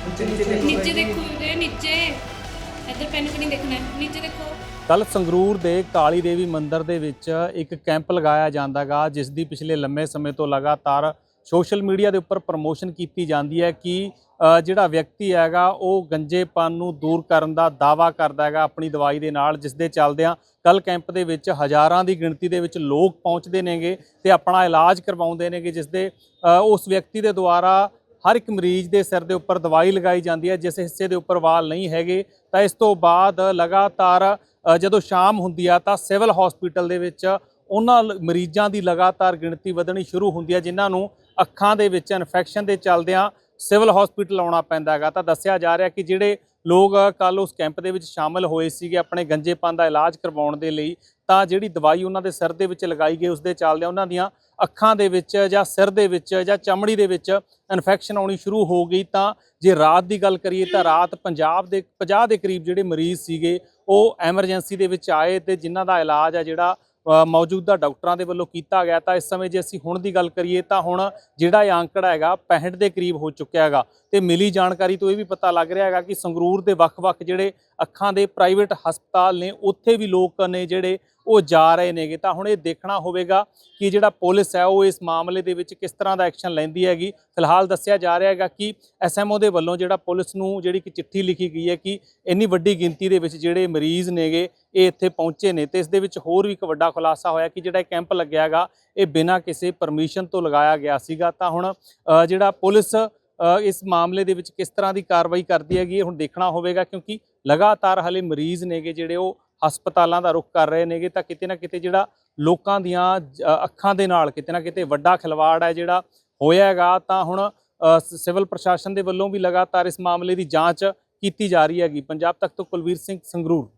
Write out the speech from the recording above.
ਨੀਚੇ ਦੇਖੋ ਵੀਰੇ ਨੀਚੇ। ਇੱਧਰ ਪੈਨ ਕਿ ਨਹੀਂ ਦੇਖਣਾ ਹੈ, ਨੀਚੇ ਦੇਖੋ। ਕੱਲ ਸੰਗਰੂਰ ਦੇ ਕਾਲੀ ਦੇਵੀ ਮੰਦਿਰ ਦੇ ਵਿੱਚ ਇੱਕ ਕੈਂਪ ਲਗਾਇਆ ਜਾਂਦਾਗਾ ਜਿਸ ਦੀ ਪਿਛਲੇ ਲੰਮੇ ਸਮੇਂ ਤੋਂ ਲਗਾਤਾਰ ਸੋਸ਼ਲ ਮੀਡੀਆ ਦੇ ਉੱਪਰ ਪ੍ਰਮੋਸ਼ਨ ਕੀਤੀ ਜਾਂਦੀ ਹੈ ਕਿ ਅ, ਜਿਹੜਾ ਵਿਅਕਤੀ ਹੈਗਾ ਉਹ ਗੰਜੇਪਨ ਨੂੰ ਦੂਰ ਕਰਨ ਦਾ ਦਾਵਾ ਕਰਦਾ ਹੈਗਾ ਆਪਣੀ ਦਵਾਈ ਦੇ ਨਾਲ ਜਿਸ ਦੇ ਚੱਲਦਿਆਂ ਕੱਲ ਕੈਂਪ ਦੇ ਵਿੱਚ ਹਜ਼ਾਰਾਂ ਦੀ ਗਿਣਤੀ ਦੇ ਵਿੱਚ ਲੋਕ ਪਹੁੰਚਦੇ ਨੇਗੇ ਤੇ ਆਪਣਾ ਇਲਾਜ ਕਰਵਾਉਂਦੇ ਨੇਗੇ ਜਿਸ ਦੇ ਅ, ਉਸ ਵਿਅਕਤੀ ਦੇ ਦੁਆਰਾ ਹਰ ਇੱਕ ਮਰੀਜ਼ ਦੇ ਸਿਰ ਦੇ ਉੱਪਰ ਦਵਾਈ ਲਗਾਈ ਜਾਂਦੀ ਹੈ, ਜਿਸ ਹਿੱਸੇ ਦੇ ਉੱਪਰ ਵਾਲ ਨਹੀਂ ਹੈਗੇ, ਤਾਂ ਇਸ ਤੋਂ ਬਾਅਦ ਲਗਾਤਾਰ ਜਦੋਂ ਸ਼ਾਮ ਹੁੰਦੀ ਆ, ਤਾਂ ਸਿਵਲ ਹਸਪੀਟਲ ਦੇ ਵਿੱਚ ਉਹਨਾਂ ਲ- ਮਰੀਜ਼ਾਂ ਦੀ ਲਗਾਤਾਰ ਗਿਣਤੀ ਵਧਣੀ ਸ਼ੁਰੂ ਹੁੰਦੀ ਹੈ ਜਿਨ੍ਹਾਂ ਨੂੰ ਅੱਖਾਂ ਦੇ ਵਿੱਚ ਇਨਫੈਕਸ਼ਨ ਦੇ ਚੱਲਦਿਆਂ ਸਿਵਲ ਹਸਪੀਟਲ ਆਉਣਾ ਪੈਂਦਾ ਹੈਗਾ। ਤਾਂ ਦੱਸਿਆ ਜਾ ਰਿਹਾ ਕਿ ਜਿਹੜੇ ਲੋਕ ਕੱਲ ਉਸ ਕੈਂਪ ਦੇ ਵਿੱਚ ਸ਼ਾਮਲ ਹੋਏ ਸੀਗੇ, ਆਪਣੇ ਗੰਜੇਪਨ ਦਾ ਇਲਾਜ ਕਰਵਾਉਣ ਦੇ ਲਈ ਤਾਂ ਜਿਹੜੀ ਦਵਾਈ ਉਹਨਾਂ ਦੇ ਸਿਰ ਦੇ ਵਿੱਚ ਲਗਾਈ ਗਈ ਉਸ ਦੇ ਚੱਲਦਿਆਂ ਉਹਨਾਂ ਦੀਆਂ ਅੱਖਾਂ ਦੇ ਵਿੱਚ ਜਾਂ ਸਿਰ ਦੇ ਵਿੱਚ ਜਾਂ ਚਮੜੀ ਦੇ ਵਿੱਚ ਇਨਫੈਕਸ਼ਨ ਆਉਣੀ ਸ਼ੁਰੂ ਹੋ ਗਈ ਤਾਂ ਜੇ ਰਾਤ ਦੀ ਗੱਲ ਕਰੀਏ ਤਾਂ ਰਾਤ ਪੰਜਾਬ ਦੇ 50 ਦੇ ਕਰੀਬ ਜਿਹੜੇ ਮਰੀਜ਼ ਸੀਗੇ, ਉਹ ਐਮਰਜੈਂਸੀ ਦੇ ਵਿੱਚ ਆਏ ਤੇ ਜਿਨ੍ਹਾਂ ਦਾ ਇਲਾਜ ਆ ਜਿਹੜਾ ਮੌਜੂਦਾ ਡਾਕਟਰਾਂ ਦੇ ਵੱਲੋਂ ਕੀਤਾ ਗਿਆ ਤਾਂ ਇਸ ਸਮੇਂ ਜੇ ਅਸੀਂ ਹੁਣ ਦੀ ਗੱਲ ਕਰੀਏ ਤਾਂ ਹੁਣ ਜਿਹੜਾ ਇਹ ਅੰਕੜਾ ਹੈਗਾ 65 ਦੇ ਕਰੀਬ ਹੋ ਚੁੱਕਿਆ ਹੈਗਾ ਤੇ ਮਿਲੀ ਜਾਣਕਾਰੀ ਤੋਂ ਇਹ ਵੀ ਪਤਾ ਲੱਗ ਰਿਹਾ ਹੈਗਾ ਕਿ ਸੰਗਰੂਰ ਦੇ ਵੱਖ-ਵੱਖ ਜਿਹੜੇ ਅੱਖਾਂ ਦੇ ਪ੍ਰਾਈਵੇਟ ਹਸਪਤਾਲ ਨੇ, ਉੱਥੇ ਵੀ ਲੋਕ ਨੇ ਜਿਹੜੇ ਉਹ ਜਾ ਰਹੇ ਨੇਗੇ, ਤਾਂ ਹੁਣ ਇਹ ਦੇਖਣਾ ਹੋਵੇਗਾ ਕਿ ਜਿਹੜਾ ਪੁਲਿਸ ਹੈ, ਉਹ ਇਸ ਮਾਮਲੇ ਦੇ ਵਿੱਚ ਕਿਸ ਤਰ੍ਹਾਂ ਦਾ ਐਕਸ਼ਨ ਲੈਂਦੀ ਹੈਗੀ। ਫਿਲਹਾਲ ਦੱਸਿਆ ਜਾ ਰਿਹਾ ਹੈਗਾ ਕਿ ਐਸਐਮਓ ਦੇ ਵੱਲੋਂ ਜਿਹੜਾ ਪੁਲਿਸ ਨੂੰ ਜਿਹੜੀ ਕਿ ਚਿੱਠੀ ਲਿਖੀ ਗਈ ਹੈ ਕਿ ਇੰਨੀ ਵੱਡੀ ਗਿਣਤੀ ਦੇ ਵਿੱਚ ਜਿਹੜੇ ਮਰੀਜ਼ ਨੇਗੇ, ਇਹ ਇੱਥੇ ਪਹੁੰਚੇ ਨੇ। ਤੇ ਇਸ ਦੇ ਵਿੱਚ ਹੋਰ ਵੀ ਇੱਕ ਵੱਡਾ ਖੁਲਾਸਾ ਹੋਇਆ ਕਿ ਜਿਹੜਾ ਇਹ ਕੈਂਪ ਲੱਗਿਆ ਹੈਗਾ, ਇਹ ਬਿਨਾਂ ਕਿਸੇ ਪਰਮਿਸ਼ਨ ਤੋਂ ਲਗਾਇਆ ਗਿਆ ਸੀਗਾ। ਤਾਂ ਹੁਣ ਜਿਹੜਾ ਪੁਲਿਸ ਇਸ ਮਾਮਲੇ ਦੇ ਵਿੱਚ ਕਿਸ ਤਰ੍ਹਾਂ ਦੀ ਕਾਰਵਾਈ ਕਰਦੀ ਹੈਗੀ, ਇਹ ਹੁਣ ਦੇਖਣਾ ਹੋਵੇਗਾ ਕਿਉਂਕਿ ਲਗਾਤਾਰ ਹਲੇ ਮਰੀਜ਼ ਨੇਗੇ ਜਿਹੜੇ ਉਹ ਹਸਪਤਾਲਾਂ ਦਾ ਰੁਖ ਕਰ ਰਹੇ ਨੇਗੇ, ਤਾਂ ਕਿਤੇ ਨਾ ਕਿਤੇ ਜਿਹੜਾ ਲੋਕਾਂ ਦੀਆਂ ਜ- ਅੱਖਾਂ ਦੇ ਨਾਲ ਕਿਤੇ ਨਾ ਕਿਤੇ ਵੱਡਾ ਖਿਲਵਾੜ ਹੈ ਜਿਹੜਾ ਹੋਇਆ ਹੈਗਾ। ਤਾਂ ਹੁਣ ਸ- ਸਿਵਲ ਪ੍ਰਸ਼ਾਸਨ ਦੇ ਵੱਲੋਂ ਵੀ ਲਗਾਤਾਰ ਇਸ ਮਾਮਲੇ ਦੀ ਜਾਂਚ ਕੀਤੀ ਜਾ ਰਹੀ ਹੈਗੀ। ਪੰਜਾਬ ਤੱਕ ਤੋਂ ਕੁਲਵੀਰ ਸਿੰਘ ਸੰਗਰੂਰ।